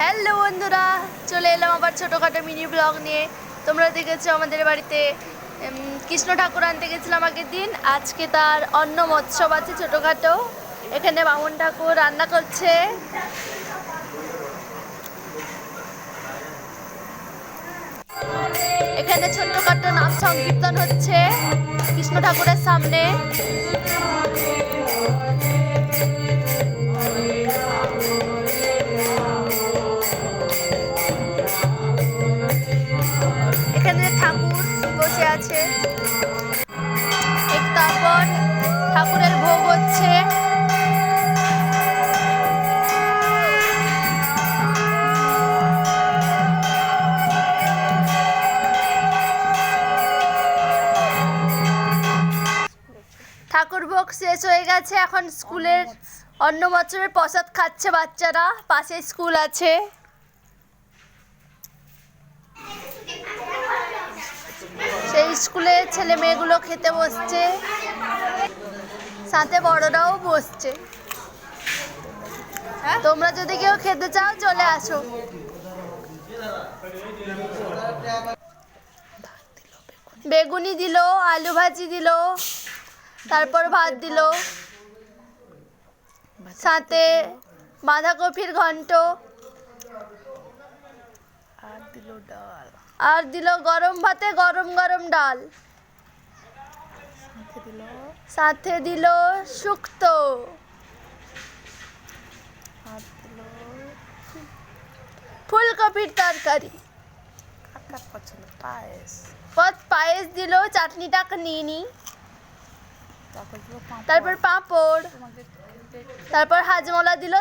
Hello বন্ধুরা, চলে এলাম আবার ছোটোখাটো মিনি ব্লগ নিয়ে। তোমরা দেখেছ আমাদের বাড়িতে কৃষ্ণ ঠাকুর আনতে গেছিলাম আগের দিন। আজকে তার অন্ন মৎসব আছে ছোটোখাটো। এখানে বামন ঠাকুর রান্না করছে। এখানে ছোট্টখাটো নাম সংকীর্তন হচ্ছে কৃষ্ণ ঠাকুরের সামনে। ঠাকুর ভোগ শেষ হয়ে গেছে। এখন স্কুলের অন্য মৎসবের প্রসাদ খাচ্ছে বাচ্চারা। পাশে স্কুল আছে। সেই স্কুলে ছেলে মেয়েগুলো খেতে বসছে। সাথে বড়রাও বসছে। তোমরা যদি কেউ খেতে চাও চলে আসো। বেগুনি দিল আলু ভাজি দিল। তারপর ভাত দিল। সাথে বাঁধাকপির ঘন্ট। আর দিল ডাল। আর দিল গরম ভাতে গরম গরম ডাল। সাথে দিল শুক্ত। ফুলকপির তরকারি। পছন্দ? পায়েস। পথ পায়েস দিল চাটনিটাকে নিয়ে নি। তারপর পাঁপড়। তারপর হাজমলা দিল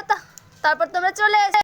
তারপর তোমরা চলে এসে।